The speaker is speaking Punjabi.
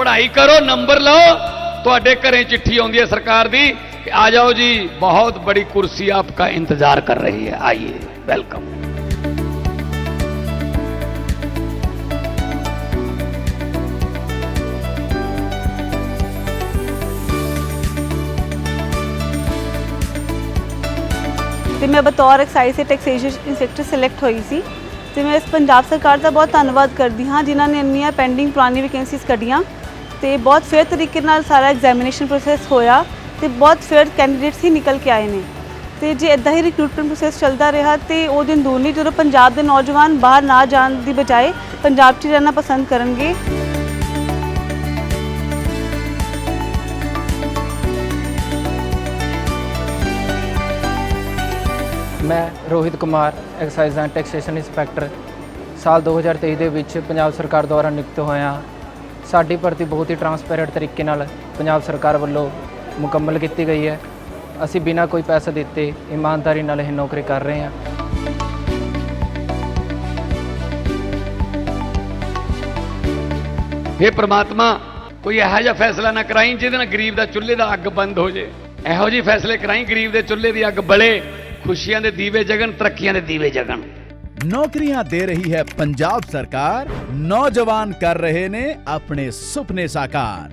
ਪੜ੍ਹਾਈ ਕਰੋ, ਨੰਬਰ ਲਓ। ਤੁਹਾਡੇ ਘਰੇ ਚਿੱਠੀ ਆਉਂਦੀ ਹੈ ਸਰਕਾਰ ਦੀ ਕਿ ਆ ਜਾਓ ਜੀ, ਬਹੁਤ ਬੜੀ ਕੁਰਸੀ ਆਪਕਾ ਇੰਤਜ਼ਾਰ ਕਰ ਰਹੀ ਹੈ। ਆइए ਵੈਲਕਮ। ਤੇ ਮੈਂ ਬਤੌਰ ਐਕਸਾਈਜ਼ ਤੇ ਟੈਕਸੇਸ਼ਨ ਇੰਸਪੈਕਟਰ ਸਿਲੈਕਟ ਹੋਈ ਸੀ ਤੇ ਮੈਂ ਇਸ ਪੰਜਾਬ ਸਰਕਾਰ ਦਾ ਬਹੁਤ ਧੰਨਵਾਦ ਕਰਦੀ ਹਾਂ, ਜਿਨ੍ਹਾਂ ਨੇ ਇੰਨੀਆਂ ਪੈਂਡਿੰਗ ਪੁਰਾਣੀ ਵੈਕੈਂਸੀਜ਼ ਕੱਢੀਆਂ। ਤੇ ਬਹੁਤ ਫੇਅਰ ਤਰੀਕੇ ਨਾਲ ਸਾਰਾ ਐਗਜ਼ਾਮੀਨੇਸ਼ਨ ਪ੍ਰੋਸੈਸ ਹੋਇਆ ਤੇ ਬਹੁਤ ਫੇਅਰ ਕੈਂਡੀਡੇਟਸ ਹੀ ਨਿਕਲ ਕੇ ਆਏ ਨੇ। ਤੇ ਜੇ ਇਦਾਂ ਹੀ ਰਿਕਰੂਟਮੈਂਟ ਪ੍ਰੋਸੈਸ ਚੱਲਦਾ ਰਿਹਾ ਤੇ ਉਹ ਦਿਨ ਦੂਰ ਨਹੀਂ, ਜਦੋਂ ਪੰਜਾਬ ਦੇ ਨੌਜਵਾਨ ਬਾਹਰ ਨਾ ਜਾਣ ਦੀ ਬਜਾਏ ਪੰਜਾਬ 'ਚ ਰਹਿਣਾ ਪਸੰਦ ਕਰਨਗੇ। ਮੈਂ Rohit Kumar excise and taxation inspector ਸਾਲ 2023 ਦੇ ਵਿੱਚ ਪੰਜਾਬ ਸਰਕਾਰ ਦੁਆਰਾ ਨਿਯੁਕਤ ਹੋਇਆ। ਸਾਡੀ ਭਰਤੀ ਬਹੁਤ ਹੀ ਟਰਾਂਸਪੇਰੈਂਟ ਤਰੀਕੇ ਨਾਲ ਪੰਜਾਬ ਸਰਕਾਰ ਵੱਲੋਂ ਮੁਕੰਮਲ ਕੀਤੀ ਗਈ ਹੈ। ਅਸੀਂ ਬਿਨਾਂ ਕੋਈ ਪੈਸੇ ਦਿੱਤੇ ਇਮਾਨਦਾਰੀ ਨਾਲ ਇਹ ਨੌਕਰੀ ਕਰ ਰਹੇ ਹਾਂ। हे ਪ੍ਰਮਾਤਮਾ, ਕੋਈ ਇਹੋ ਜਿਹਾ ਫੈਸਲਾ ਨਾ ਕਰਾਈ ਜਿਹਦੇ ਨਾਲ ਗਰੀਬ ਦਾ ਚੁੱਲ੍ਹੇ ਦਾ ਅੱਗ ਬੰਦ ਹੋ ਜੇ। ਇਹੋ ਜਿਹੇ ਫੈਸਲੇ ਕਰਾਈ ਗਰੀਬ ਦੇ ਚੁੱਲ੍ਹੇ ਦੀ ਅੱਗ ਬਲੇ, ਖੁਸ਼ੀਆਂ ਦੇ ਦੀਵੇ ਜਗਣ, ਤਰੱਕੀਆਂ ਦੇ ਦੀਵੇ ਜਗਣ। ਨੌਕਰੀਆਂ ਦੇ ਰਹੀ ਹੈ ਪੰਜਾਬ ਸਰਕਾਰ। ਨੌਜਵਾਨ ਕਰ ਰਹੇ ਨੇ ਆਪਣੇ ਸੁਪਨੇ ਸਾਕਾਰ।